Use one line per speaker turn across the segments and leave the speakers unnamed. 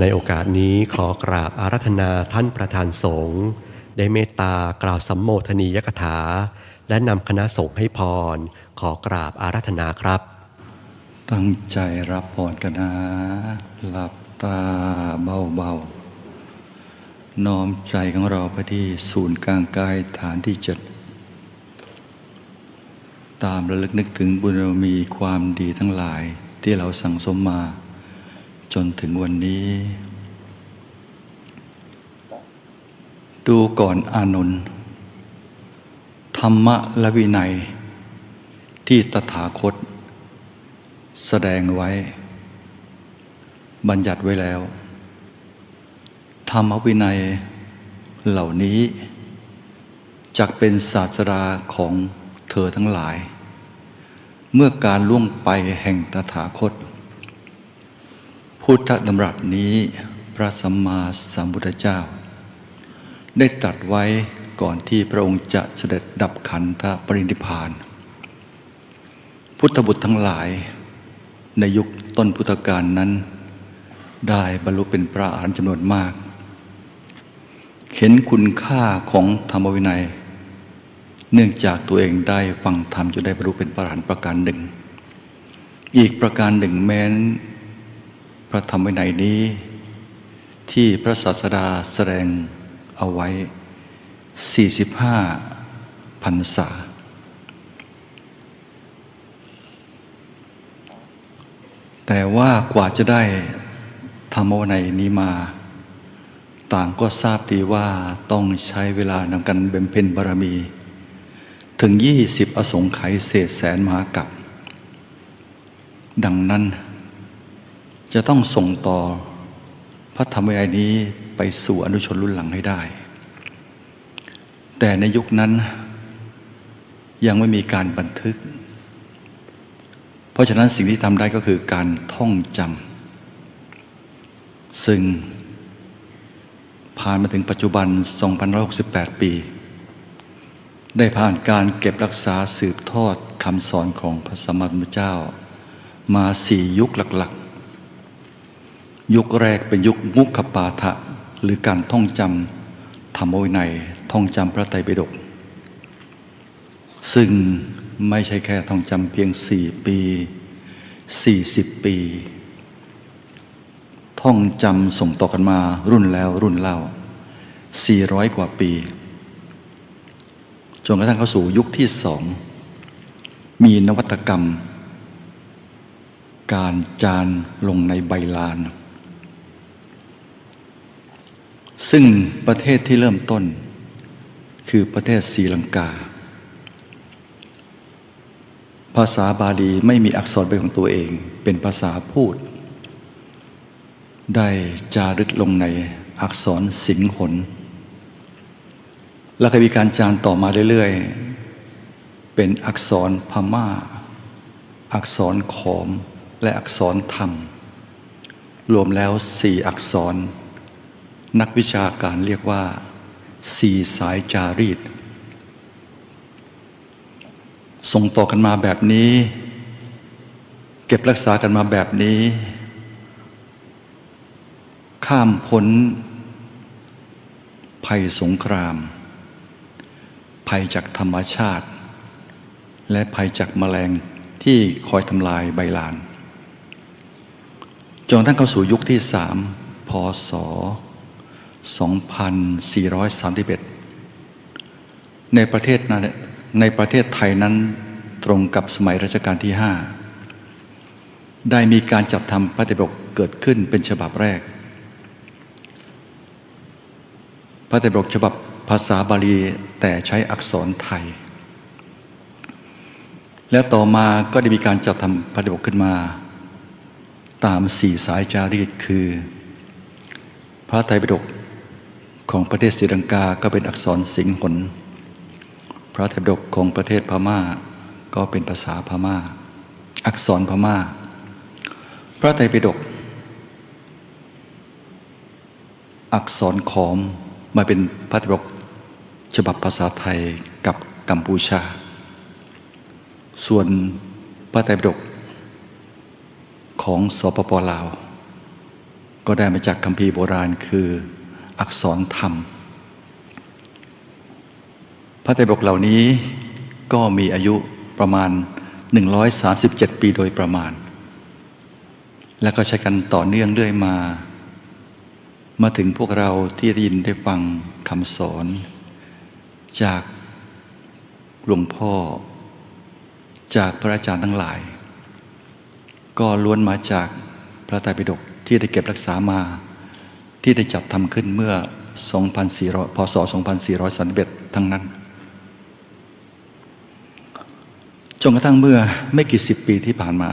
ในโอกาสนี้ขอกราบอารัธนาท่านประธานสงฆ์ได้เมตตากล่าวสัมโมทนียกถา และนำคณะสงฆ์ให้พร ขอกราบอารัธนาครับ
ตั้งใจรับพรกันนะหลับตาเบาๆ น้อมใจของเราไปที่ศูนย์กลางกายฐานที่เจ็ดตามระลึกนึกถึงบุญบารมีความดีทั้งหลายที่เราสั่งสมมา จนถึงวันนี้ ดูก่อนอานนท์ธรรมะและวินัย ที่ตถาคต แสดงไว้ บัญญัติไว้แล้ว ธรรมวินัยเหล่านี้จักเป็นศาสดาของเธอทั้งหลาย เมื่อการล่วงไปแห่งตถาคต พุทธดำรัสนี้พระสัมมาสัมพุทธเจ้า ได้ตรัสไว้ก่อนที่พระองค์จะเสด็จดับขันธปรินิพาน พุทธบุตรทั้งหลาย ในยุคต้นพุทธกาลนั้น ได้บรรลุเป็นพระอรหันต์จำนวนมาก เห็นคุณค่าของธรรมวินัย เนื่องจากตัวเองได้ฟังธรรมจนได้บรรลุเป็นพระอรหันต์ประการหนึ่ง อีกประการหนึ่งแม้น พระธรรมวินัยนี้ ที่พระศาสดาแสดงเอาไว้ 45พรรษา แต่ว่ากว่าจะได้ธรรมวินัยนี้มา ต่างก็ทราบดีว่าต้องใช้เวลานำกันเบำเพ็ญบารมี ถึง 20 อสงไขยเศษแสนมหากับ ดังนั้น จะต้องส่งต่อพระธรรมวินัยนี้ไปสู่อนุชนรุ่นหลังให้ได้ แต่ในยุคนั้นยังไม่มีการบันทึก เพราะฉะนั้นสิ่งที่ทำได้ก็คือการท่องจำซึ่งผ่านมาถึงปัจจุบัน 2,168 ปี ได้ผ่านการเก็บรักษาสืบทอดคำสอนของพระสมมาสัมพุทธเจ้า มาสี่ยุคหลัก ยุคแรกเป็นยุคมุขปาฐะหรือการท่องจำธรรมวินัยท่องจำพระไตรปิฎกซึ่งไม่ใช่แค่ท่องจำเพียงสี่ปีสี่สิบปี ท่องจำส่งต่อกันมารุ่นแล้วรุ่นเล่าสี่ร้อยกว่าปี จนกระทั่งเข้าสู่ยุคที่สอง มีนวัตกรรม การจานลงในใบลาน ซึ่งประเทศที่เริ่มต้น คือประเทศศรีลังกา ภาษาบาลีไม่มีอักษรเป็นของตัวเอง เป็นภาษาพูด ได้จารึกลงในอักษรสิงหนแล้วก็มีการจานต่อมาเรื่อยๆ เป็นอักษรพม่า อักษรขอม และอักษรธรรม รวมแล้วสี่อักษร นักวิชาการเรียกว่าสี่สายจารีต ส่งต่อกันมาแบบนี้ เก็บรักษากันมาแบบนี้ ข้ามพ้น ภัยสงคราม ภัยจากธรรมชาติ และภัยจากแมลงที่คอยทำลายใบลานจนกระทั่งเข้าสู่ยุคที่สามพศ 2431 ในประเทศนั้นในประเทศไทยนั้นตรงกับสมัยรัชกาลที่ 5 ได้มีการจัดทำพระไตรปิฎกเกิดขึ้นเป็นฉบับแรก พระไตรปิฎกฉบับภาษาบาลีแต่ใช้อักษรไทย และต่อมาก็ได้มีการจัดทำพระไตรปิฎกขึ้นมา ตามสี่สายจารีตคือ พระไตรปิฎก ของประเทศศรีลังกาก็เป็นอักษรสิงหนพระไตรปฎกของประเทศพม่าก็เป็นภาษาพม่า อักษรพม่า พระไตรปิฎกอักษรขอมมาเป็นพระไตรปิฎกฉบับภาษาไทยกับกัมพูชา ส่วนพระไตรปิฎกของสปปลาว ก็ได้มาจากคัมภีร์โบราณคือ อักษรธรรม พระไตรปิฎกเหล่านี้ก็มีอายุประมาณ 137 ปีโดยประมาณ และก็ใช้กันต่อเนื่องเรื่อยมา มาถึงพวกเราที่ได้ยินได้ฟังคำสอน จากหลวงพ่อ จากพระอาจารย์ทั้งหลาย ก็ล้วนมาจากพระไตรปิฎกที่ได้เก็บรักษามา ที่ได้จัดทำขึ้นเมื่อ 2,400 พศ 2431 ทั้งนั้น จนกระทั่งเมื่อไม่กี่สิบปีที่ผ่านมา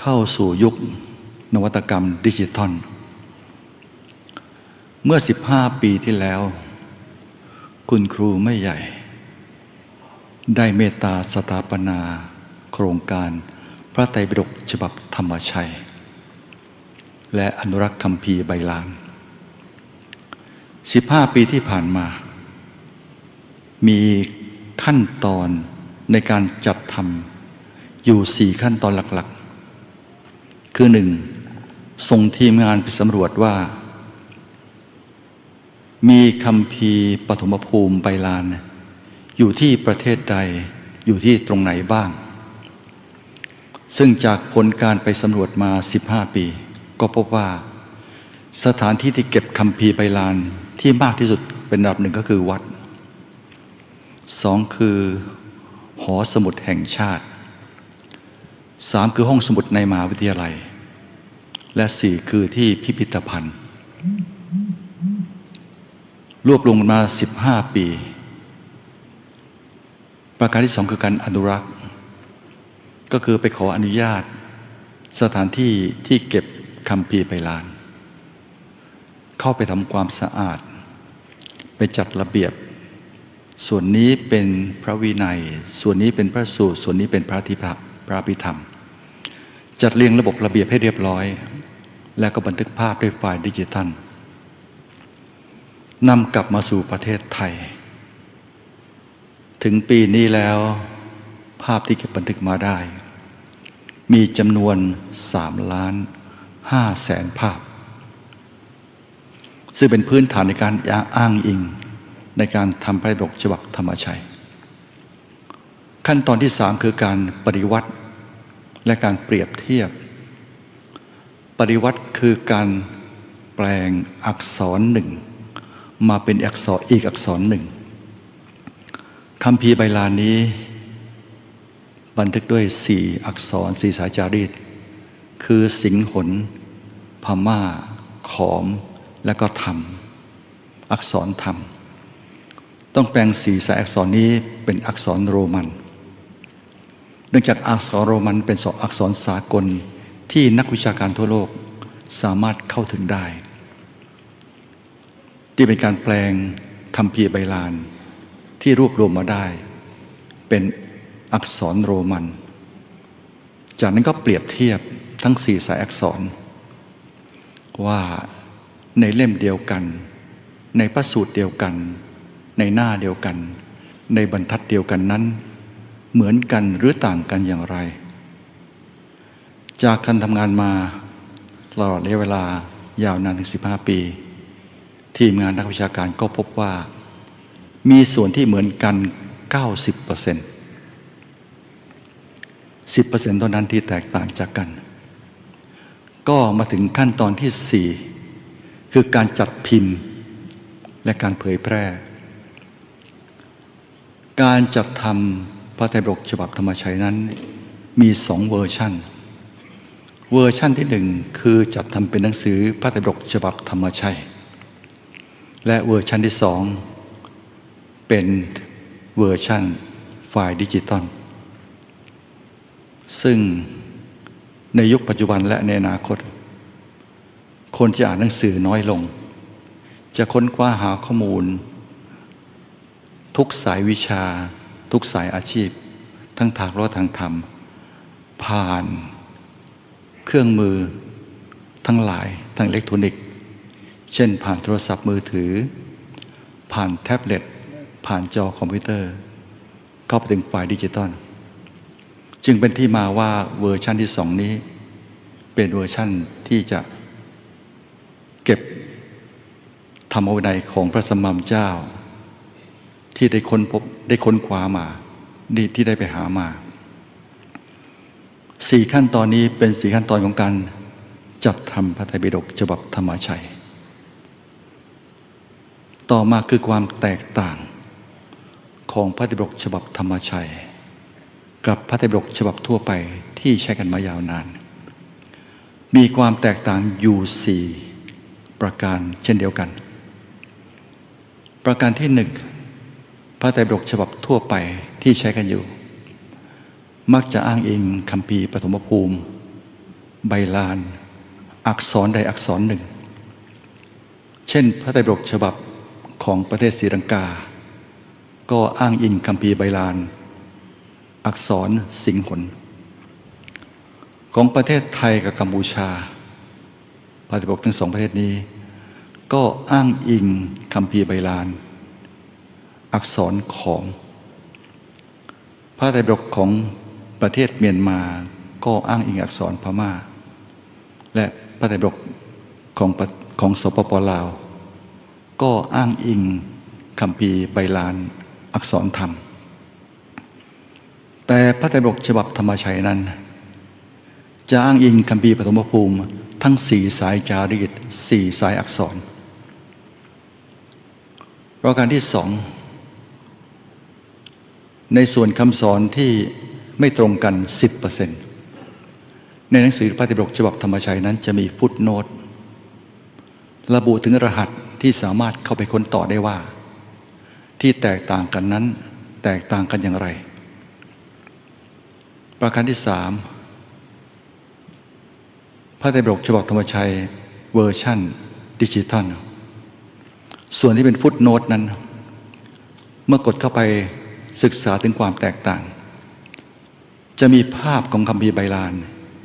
เข้าสู่ยุคนวัตกรรมดิจิทัล เมื่อ 15 ปีที่แล้ว คุณครูไม่ใหญ่ ได้เมตตาสถาปนา โครงการพระไตรปิฎกฉบับธรรมชัย และอนุรักษ์คำพีใบลาน 15 ปีที่ผ่านมา มีขั้นตอนในการจัดทำอยู่สี่ขั้นตอนหลักๆ คือหนึ่งส่งทีมงานไปสำรวจว่า มีคำพีปฐมภูมิใบลาน อยู่ที่ประเทศใดอยู่ที่ตรงไหนบ้าง ซึ่งจากผลการไปสำรวจมา 15 ปี ก็พบว่า สถานที่ที่เก็บคำพีร์ใบลานที่มากที่สุดเป็นอันดับหนึ่งก็คือวัดสองคือหอสมุดแห่งชาติสามคือห้องสมุดในมหาวิทยาลัย และสี่คือที่พิพิธภัณฑ์ รวบรวมมา15ปี ประการที่สองคือการอนุรักษ์ ก็คือไปขออนุญาต สถานที่ที่เก็บ คำพีร์ไปลาน เข้าไปทำความสะอาด ไปจัดระเบียบ ส่วนนี้เป็นพระวินัย ส่วนนี้เป็นพระสูตร ส่วนนี้เป็นพระธิพะพระพิธรรม จัดเรียงระบบระเบียบให้เรียบร้อย แล้วก็บันทึกภาพด้วยไฟล์ดิจิทัลนำกลับมาสู่ประเทศไทย ถึงปีนี้แล้วภาพที่เก็บบันทึกมาได้ มีจำนวน3ล้าน 5แสนภาพ ซึ่งเป็นพื้นฐานในการอ้างอิง ในการทำพระไตรปิฎกฉบับธรรมชัย ขั้นตอนที่สามคือการปฏิวัติและการเปรียบเทียบ ปฏิวัติคือการแปลงอักษรหนึ่ง มาเป็นอักษรอีกอักษรหนึ่งคำพีใบลานนี้ บันทึกด้วยสี่อักษรสี่สายจารีต คือสิงหนพม่า ขอม และก็ธรรม อักษรธรรม ต้องแปลงสีสายอักษรนี้เป็นอักษรโรมัน เนื่องจากอักษรโรมันเป็นสองอักษรสากลที่นักวิชาการทั่วโลกสามารถเข้าถึงได้ ที่เป็นการแปลงคำพีไบลาน ที่รวบรวมมาได้ เป็นอักษรโรมัน จากนั้นก็เปรียบเทียบ ทั้งสี่สายอักษร ว่าในเล่มเดียวกัน ในพระสูตรเดียวกัน ในหน้าเดียวกัน ในบรรทัดเดียวกันนั้น เหมือนกันหรือต่างกันอย่างไร จากการทำงานมาตลอดระยะเวลายาวนานถึง 15 ปี ทีมงานนักวิชาการก็พบว่า มีส่วนที่เหมือนกัน 90% 10%เท่านั้นที่แตกต่างจากกัน ก็มาถึงขั้นตอนที่4คือการจัดพิมพ์และการเผยแพร่ การจัดทำพระไตรปิฎกฉบับธรรมชัยนั้น มีสองเวอร์ชันเวอร์ชันที่หนึ่งคือจัดทำเป็นหนังสือพระไตรปิฎกฉบับธรรมชัย และเวอร์ชันที่สองเป็นเวอร์ชันไฟล์ดิจิตอลซึ่ง ในยุคปัจจุบันและในอนาคต คนจะอ่านหนังสือน้อยลง จะค้นคว้าหาข้อมูล ทุกสายวิชา ทุกสายอาชีพ ทั้งทางโลกทางธรรม ผ่านเครื่องมือทั้งหลายทางอิเล็กทรอนิกส์ เช่น ผ่านโทรศัพท์มือถือ ผ่านแท็บเล็ต ผ่านจอคอมพิวเตอร์ เข้าไปถึงไฟล์ดิจิตอล จึงเป็นที่มาว่าเวอร์ชันที่สองนี้ เป็นเวอร์ชั่นที่จะเก็บธรรมวินัยของพระสมมามเจ้า ที่ได้ค้นพบได้ค้นคว้ามาที่ได้ไปหามาสี่ขั้นตอนนี้เป็นสี่ขั้นตอนของการจัดทำพระไตรปิฎกฉบับธรรมชัย ต่อมาคือความแตกต่างของพระไตรปิฎกฉบับธรรมชัย กับพระไตรปิฎกฉบับทั่วไปที่ใช้กันมายาวนาน มีความแตกต่างอยู่สี่ประการเช่นเดียวกัน ประการที่หนึ่งพระไตรปิฎกฉบับทั่วไปที่ใช้กันอยู่ มักจะอ้างอิงคัมภีปฐมภูมิ ใบลาน อักษรใดอักษรหนึ่ง เช่น พระไตรปิฎกฉบับของประเทศศรีลังกา ก็อ้างอิงคัมภีใบลาน อักษรสิงหนของประเทศไทยกับกัมพูชาพระไตรปิฎกทั้งสองประเทศนี้ ก็อ้างอิงคัมภีร์ใบลาน อักษรของ พระไตรปิฎกของประเทศเมียนมา ก็อ้างอิงอักษรพม่า และพระไตรปิฎกของของสปปลาว ก็อ้างอิงคัมภีร์ใบลาน อักษรธรรม แต่พระไตรปิฎกฉบับธรรมชัยนั้น จะอ้างอิงคัมภีปฐมภูมิทั้งสี่สายจารีตสี่สายอักษรประการที่สอง ในส่วนคำสอนที่ไม่ตรงกัน 10%ในหนังสือพระไตรปิฎกฉบับธรรมชัยนั้นจะมีฟุตโนตระบุถึงรหัสที่สามารถเข้าไปค้นต่อได้ว่า ที่แตกต่างกันนั้นแตกต่างกันอย่างไร ประการที่สามพระไตรปิฎกฉบับธรรมชัยเวอร์ชั่น ดิจิทัล ส่วนที่เป็นฟุตโนตนั้น เมื่อกดเข้าไปศึกษาถึงความแตกต่าง จะมีภาพของคำพีร์ไบลาน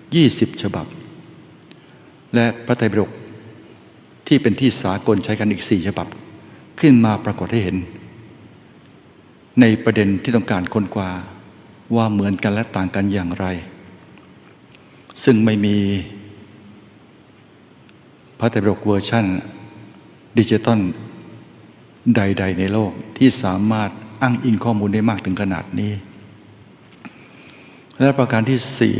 20 ฉบับ และพระไตรปิฎกที่เป็นที่สากลใช้กันอีก4ฉบับ ขึ้นมาปรากฏให้เห็น ในประเด็นที่ต้องการค้นคว้า ว่าเหมือนกันและต่างกันอย่างไร ซึ่งไม่มีพระไตรปิฎกเวอร์ชันดิจิตอลใด ๆ ในโลกที่สามารถอ้างอิงข้อมูลได้มากถึงขนาดนี้ และประการที่สี่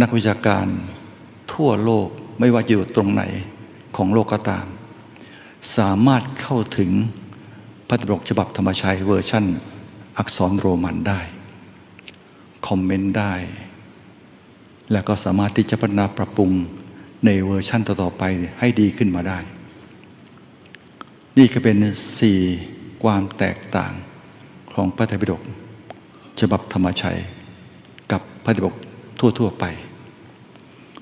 นักวิชาการทั่วโลกไม่ว่าอยู่ตรงไหนของโลกก็ตาม สามารถเข้าถึงพระไตรปิฎกฉบับธรรมชัยเวอร์ชั่น อักษรโรมันได้ คอมเมนต์ได้ และก็สามารถที่จะพัฒนาปรับปรุงในเวอร์ชั่นต่อๆไปให้ดีขึ้นมาได้ นี่ก็เป็นสี่ความแตกต่างของพระไตรปิฎกฉบับธรรมชัย กับพระไตรปิฎกทั่วๆไป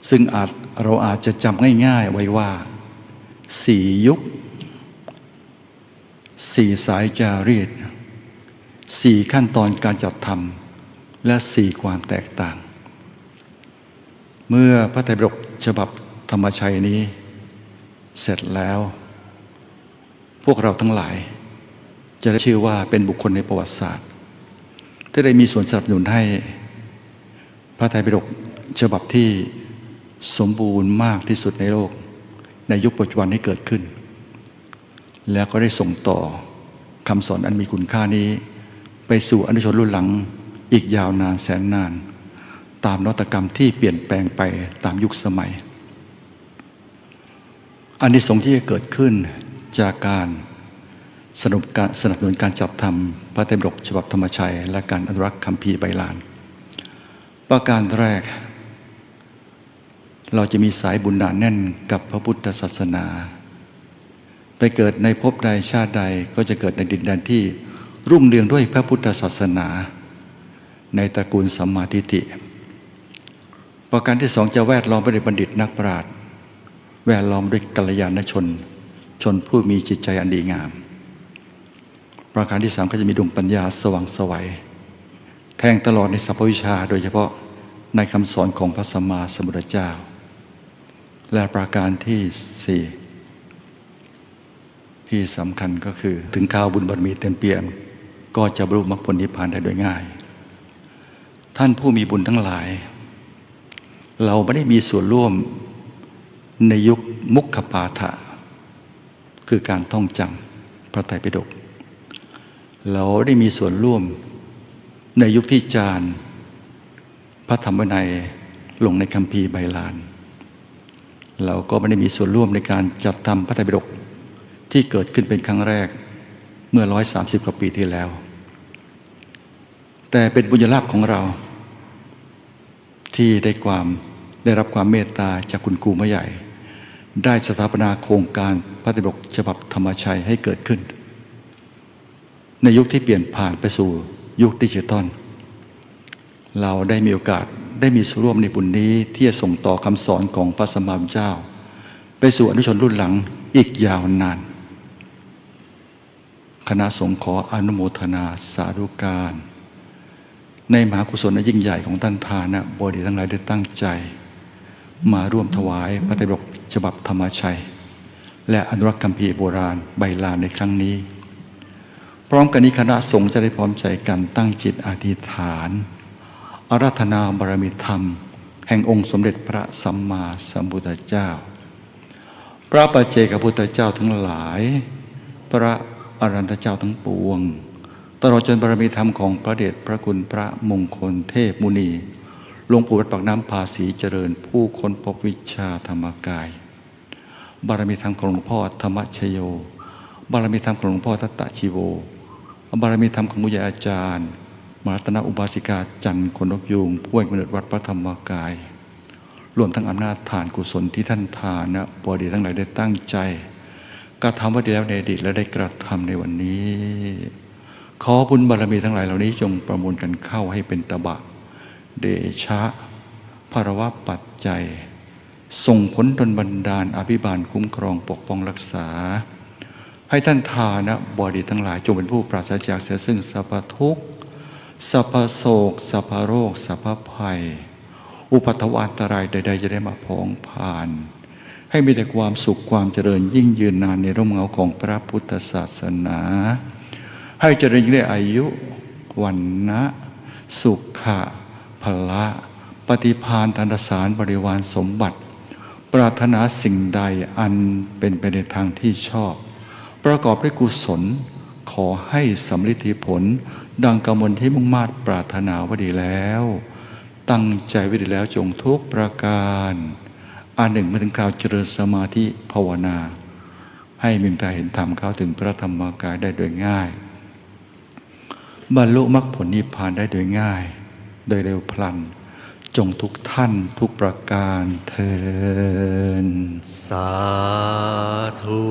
ซึ่งอาจเราอาจจะจำง่ายๆไว้ว่าสี่ยุคสี่สายจารีต สี่ขั้นตอนการจัดทำและสี่ความแตกต่าง เมื่อพระไตรปิฎกฉบับธรรมชัยนี้ เสร็จแล้ว พวกเราทั้งหลาย จะได้ชื่อว่าเป็นบุคคลในประวัติศาสตร์ ที่ได้มีส่วนสนับสนุนให้ พระไตรปิฎกฉบับที่สมบูรณ์มากที่สุดในโลก ในยุคปัจจุบันที่เกิดขึ้น แล้วก็ได้ส่งต่อคำสอนอันมีคุณค่านี้ ไปสู่อนุชนรุ่นหลังอีกยาวนานแสนนาน ตามนวัตกรรมที่เปลี่ยนแปลงไปตามยุคสมัยอันนี้สงที่จะเกิดขึ้นจากการสนับการสนับสนุนการจัดทำพระไตรปฎกฉบับธรรมชัย และการอนุรักษ์คัมภีใบลาน ประการแรก เราจะมีสายบุญหนาแน่นกับพระพุทธศาสนา ไปเกิดในภพใดชาติใดก็จะเกิดในดินแดนที่ รุ่งเรืองด้วยพระพุทธศาสนา ในตระกูลสัมมาทิฏฐิประการที่สองจะแวดล้อมไปด้วยบัณฑิตนักปราชญ์แวดล้อมด้วยกัลยาณชน ชนผู้มีจิตใจอันดีงาม ประการที่สามก็จะมีดวงปัญญาสว่างสวัย แทงตลอดในสัพพวิชาโดยเฉพาะในคำสอนของพระสัมมาสัมพุทธเจ้า และประการที่สี่ที่สำคัญก็คือถึงข่าวบุญบารมีเต็มเปี่ยม ก็จะบรรลุมรรคผลนิพพานได้โดยง่าย ท่านผู้มีบุญทั้งหลาย เราไม่ได้มีส่วนร่วมในยุคมุขปาฐะคือการท่องจำพระไตรปิฎกเราได้มีส่วนร่วมในยุคที่จารย์พระธรรมวินัยลงในคัมภีร์ใบลาน เราก็ไม่ได้มีส่วนร่วมในการจัดทำพระไตรปิฎกที่เกิดขึ้นเป็นครั้งแรกเมื่อ 130 กว่าปีที่แล้ว แต่เป็นบุญลาภของเรา ที่ได้ความได้รับความเมตตาจากคุณครูมาใหญ่ ได้สถาปนาโครงการพระตรปิฎกฉบับธรรมชัยให้เกิดขึ้น ในยุคที่เปลี่ยนผ่านไปสู่ยุคดิจิตอลเราได้มีโอกาสได้มีส่วนร่วมในบุญนี้ที่จะส่งต่อคำสอนของพระสัมมาสัมพุทธเจ้า ไปสู่อนุชนรุ่นหลังอีกยาวนาน คณะสงฆ์ขออนุโมทนาสาธุการ ในมหากุศลอันยิ่งใหญ่ของท่านทานะบดีทั้งหลายได้ตั้งใจ มาร่วมถวายพระไตรปิฎกฉบับธรรมชัย และอนุรักษ์คัมภีร์โบราณใบลานในครั้งนี้ พร้อมกันนี้คณะสงฆ์จะได้พร้อมใจกันตั้งจิตอธิษฐานอาราธนาบารมีธรรม แห่งองค์สมเด็จพระสัมมาสัมพุทธเจ้า พระปัจเจกพุทธเจ้าทั้งหลาย พระอรันตเจ้าทั้งปวง ลอดจนบารมีธรรมของพระเดชพระคุณพระมงคลเทพมุนีหลวงปู่วัดปากน้ำภาษีเจริญ ผู้ค้นพบวิชาธรรมกาย บารมีธรรมของหลวงพ่อธรรมชโย บารมีธรรมของหลวงพ่อทัตตะชีโว บารมีธรรมของมุญญาอาจารย์มรัตนอุบาสิกาจันทร์คนนกยูงผู้ให้กำเนิดวัดพระธรรมกาย รวมทั้งอำนาจฐานกุศลที่ท่านทานนะบดีทั้งหลายได้ตั้งใจกระทำไว้ดีแล้วในอดีตและได้กระทำในวันนี้ ขอบุญบารมีทั้งหลายเหล่านี้จงประมวลกันเข้าให้เป็นตบะ เดชะภารวะปัจจัย ส่งผลดลบันดาลอภิบาลคุ้มครองปกป้องรักษา ให้ท่านทานะบอดีทั้งหลายจงเป็นผู้ปราศจากเสียซึ่งสัพทุกข์สัพโศกสัพโรคสัพพภัย อุปัตวอันตรายใด ๆ จะได้มาพองผ่าน ให้มีแต่ความสุขความเจริญยิ่งยืนนานในร่มเงาของพระพุทธศาสนา ให้เจริญยิ่งได้อายุวันนะสุขะพละปฏิพานธนสารบริวารสมบัติ ปรารถนาสิ่งใดอันเป็นไปในทางที่ชอบ ประกอบด้วยกุศล ขอให้สำลิดผล ดังกำมลที่มุ่งมาตรปรารถนาไว่าดีแล้ว ตั้งใจไว้ดีแล้วจงทุกประการ อันหนึ่งมาถึงข่าวเจริญสมาธิภาวนา ให้มีตาเห็นธรรมเข้าถึงพระธรรมกายได้โดยง่าย บรรลุมรรคผลนิพพานได้โดยง่าย โดยเร็วพลัน จงทุกท่านทุกประการเทิน
สาธุ